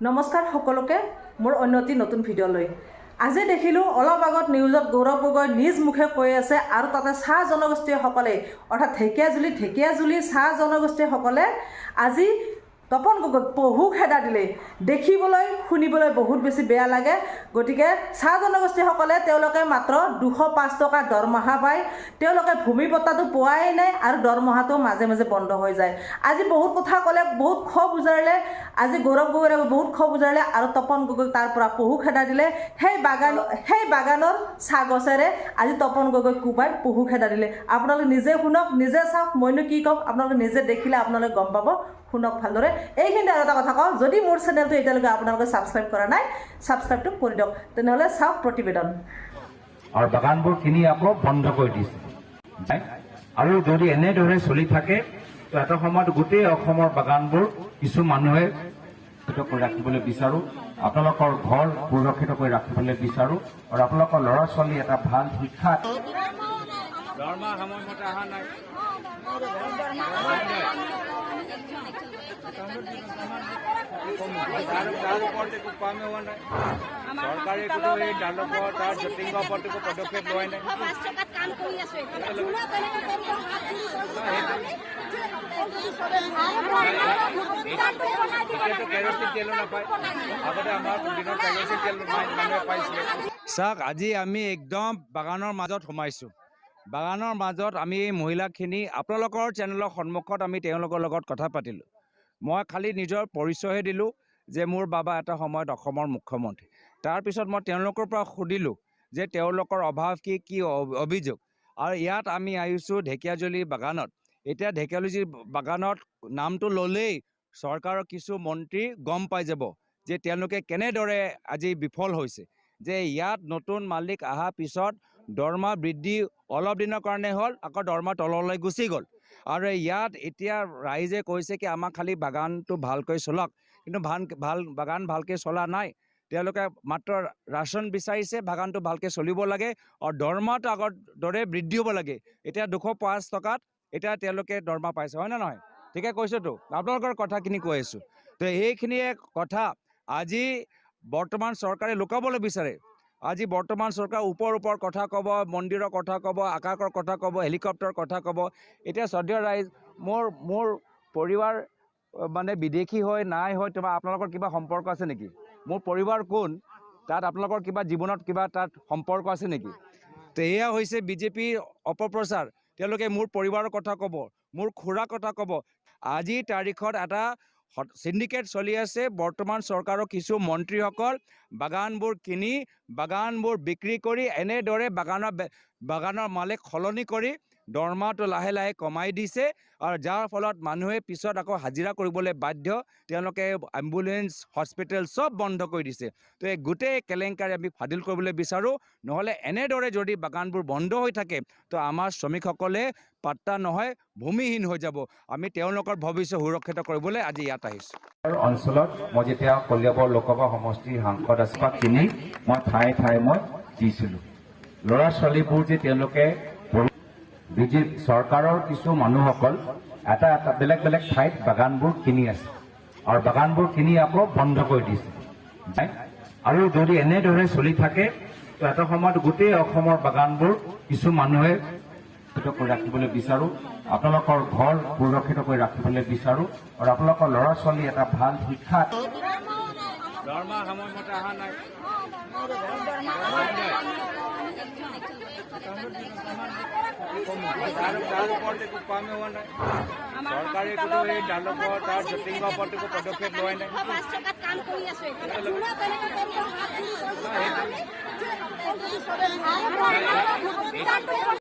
নমস্কাৰ সকলোকে মোৰ অন্য এটি নতুন ভিডিঅ'লৈ আজি দেখিলোঁ অলপ আগত নিউজত গৌৰৱ গগৈ নিজ মুখে কৈ আছে আৰু তাতে চাহ জনগোষ্ঠীসকলে অৰ্থাৎ ঢেকীয়াজুলি ঢেকীয়াজুলি চাহ জনগোষ্ঠীসকলে আজি তপন গগৈক পহু খেদা দিলে। দেখিবলৈ, শুনিবলৈ বহুত বেছি বেয়া লাগে। গতিকে চাহ জনগোষ্ঠীসকলে তেওঁলোকে মাত্ৰ দুশ পাঁচ টকা দৰমহা পায়। তেওঁলোকে ভূমি পট্টাটো পোৱাই নাই আৰু দৰমহাটো মাজে মাজে বন্ধ হৈ যায়। আজি বহুত কথা ক'লে, বহুত ক্ষোভ উজাৰিলে আজি গৌৰৱ গগৈৰে বহুত ক্ষোভ উজাৰিলে আৰু তপন গগৈক তাৰ পৰা পহু খেদা দিলে। সেই বাগান, সেই বাগানৰ চাহ গছেৰে আজি তপন গগৈক কোবাই পহু খেদা দিলে। আপোনালোকে নিজে শুনক, নিজে চাওক, মইনো কি ক'ম, আপোনালোকে নিজে দেখিলে আপোনালোকে গম পাব। শুনক ভালদৰে। এইখিনিতে আৰু এটা কথা কওঁ যদি মোৰ চেনেলটো এতিয়ালৈকে আপোনালোকে ছাবস্ক্ৰাইব কৰা নাই ছাবস্ক্ৰাইবটো কৰি দিয়ক। তেনেহ'লে চাওক প্ৰতিবেদন। আৰু বাগানবোৰ কিনি আকৌ বন্ধ কৰি দিছে? আৰু যদি এনেদৰে চলি থাকে এটা সময়ত গোটেই অসমৰ বাগানবোৰ কিছু মানুহে কৰি ৰাখিবলৈ বিচাৰো। আপোনালোকৰ ঘৰ সুৰক্ষিত কৰি ৰাখিবলৈ বিচাৰো। আৰু আপোনালোকৰ ল'ৰা ছোৱালী এটা ভাল শিক্ষা দৰমহা সময়মতে অহা নাই। তাৰ তাৰ হোৱা নাই। চৰকাৰে কোনো এই দানৱৰ তাৰ জটিংৰ ওপৰত একো পদক্ষেপ নাই কেৰচিন তেলো নাপায় আগতে আমাৰ দিনত কেৰচিন তেল মানুহে চাওক, আজি আমি একদম বাগানৰ মাজত সোমাইছোঁ। বাগানৰ মাজত আমি এই মহিলাখিনি আপোনালোকৰ চেনেলৰ সন্মুখত আমি তেওঁলোকৰ লগত কথা পাতিলোঁ। মই খালি নিজৰ পৰিচয়হে দিলোঁ যে মোৰ বাবা এটা সময়ত অসমৰ মুখ্যমন্ত্ৰী। তাৰপিছত মই তেওঁলোকৰ পৰা সুধিলোঁ যে তেওঁলোকৰ অভাৱ কি কি অভিযোগ? আৰু ইয়াত আমি আহিছোঁ ঢেকীয়াজুলি বাগানত। এতিয়া ঢেকীয়াজুলি বাগানত নামটো ল'লেই চৰকাৰৰ কিছু মন্ত্ৰী গম পাই যাব যে তেওঁলোকে কেনেদৰে আজি বিফল হৈছে। যে ইয়াত নতুন মালিক অহাৰ পিছত দৰমহা বৃদ্ধি অলপ দিনৰ কাৰণে হ'ল আকৌ দৰমহা তললৈ গুচি গ'ল। আৰু ইয়াত এতিয়া ৰাইজে কৈছে কি আমাক খালি বাগানটো ভালকৈ চলক কিন্তু ভাল ভাল বাগান ভালকৈ চলা নাই। তেওঁলোকে মাত্ৰ ৰাচন বিচাৰিছে বাগানটো ভালকৈ চলিব লাগে আৰু দৰমহাটো আগৰ দৰে বৃদ্ধি হ'ব লাগে। এতিয়া দুশ পাঁচ টকাত এতিয়া তেওঁলোকে দৰমহা পাইছে হয়নে নহয়? ঠিকে কৈছোতো আপোনালোকৰ কথাখিনি কৈ আছোঁ। তো এইখিনিয়ে কথা। আজি বৰ্তমান চৰকাৰে লুকাবলৈ বিচাৰে। আজি বৰ্তমান চৰকাৰ ওপৰ ওপৰ কথা ক'ব মন্দিৰৰ কথা ক'ব আকাশৰ কথা ক'ব হেলিকপ্টাৰৰ কথা ক'ব। এতিয়া শ্ৰদ্ধেয় ৰাইজ মোৰ মোৰ পৰিবাৰ মানে বিদেশী হয় নাই হয় তোমাৰ আপোনালোকৰ কিবা সম্পৰ্ক আছে নেকি? মোৰ পৰিবাৰ কোন? তাত আপোনালোকৰ কিবা জীৱনত কিবা তাত সম্পৰ্ক আছে নেকি? তো এয়া হৈছে বিজেপিৰ অপপ্ৰচাৰ। তেওঁলোকে মোৰ পৰিবাৰৰ কথা ক'ব মোৰ খুৰাৰ কথা ক'ব। আজিৰ তাৰিখত এটা চিণ্ডিকেট চলি আছে, বৰ্তমান চৰকাৰৰ কিছু মন্ত্ৰীসকল বাগানবোৰ কিনি, বাগানবোৰ বিক্ৰী কৰি, এনেদৰে বাগানৰ বাগানৰ মালিক সলনি কৰি দৰমহাটো লাহে লাহে কমাই দিছে আৰু যাৰ ফলত মানুহে পিছত আকৌ হাজিৰা কৰিবলৈ বাধ্য, তেওঁলোকে এম্বুলেঞ্চ হস্পিটেল চব বন্ধ কৰি দিছে। তো এই গোটেই কেলেংকাৰী আমি ফাদিল কৰিবলৈ বিচাৰোঁ। নহ'লে এনেদৰে যদি বাগানবোৰ বন্ধ হৈ থাকে, তো আমাৰ শ্ৰমিকসকলে পাত্তা নহয়, ভূমিহীন হৈ যাব। আমি তেওঁলোকৰ ভৱিষ্যত সুৰক্ষিত কৰিবলৈ আজি ইয়াত আহিছোঁ। অঞ্চলত মই যেতিয়া কলিয়াবৰ লোকসভা সমষ্টিৰ সাংসদ আছিলোঁ কিনি মই ঠায়ে ঠায়ে মই দিছিলোঁ। ল'ৰা ছোৱালীবোৰ যে তেওঁলোকে বিজেপি চৰকাৰৰ কিছু মানুহসকল এটা এটা বেলেগ বেলেগ ঠাইত বাগানবোৰ কিনি আছে। আৰু বাগানবোৰ কিনি আকৌ বন্ধ কৰি দিছে? আৰু যদি এনেদৰে চলি থাকে তো এটা সময়ত গোটেই অসমৰ বাগানবোৰ কিছু মানুহে সুৰক্ষিত কৰি ৰাখিবলৈ বিচাৰো। আপোনালোকৰ ঘৰ সুৰক্ষিত কৰি ৰাখিবলৈ বিচাৰো। আৰু আপোনালোকৰ ল'ৰা ছোৱালী এটা ভাল শিক্ষা সময়মতে অহা নাই। তাৰ তাৰ ওপৰত একো কামেই হোৱা নাই চৰকাৰে কোনো এই দানৱৰ তাৰ জটিংৰ ওপৰত একো পদক্ষেপ লোৱাই নাই পাঁচ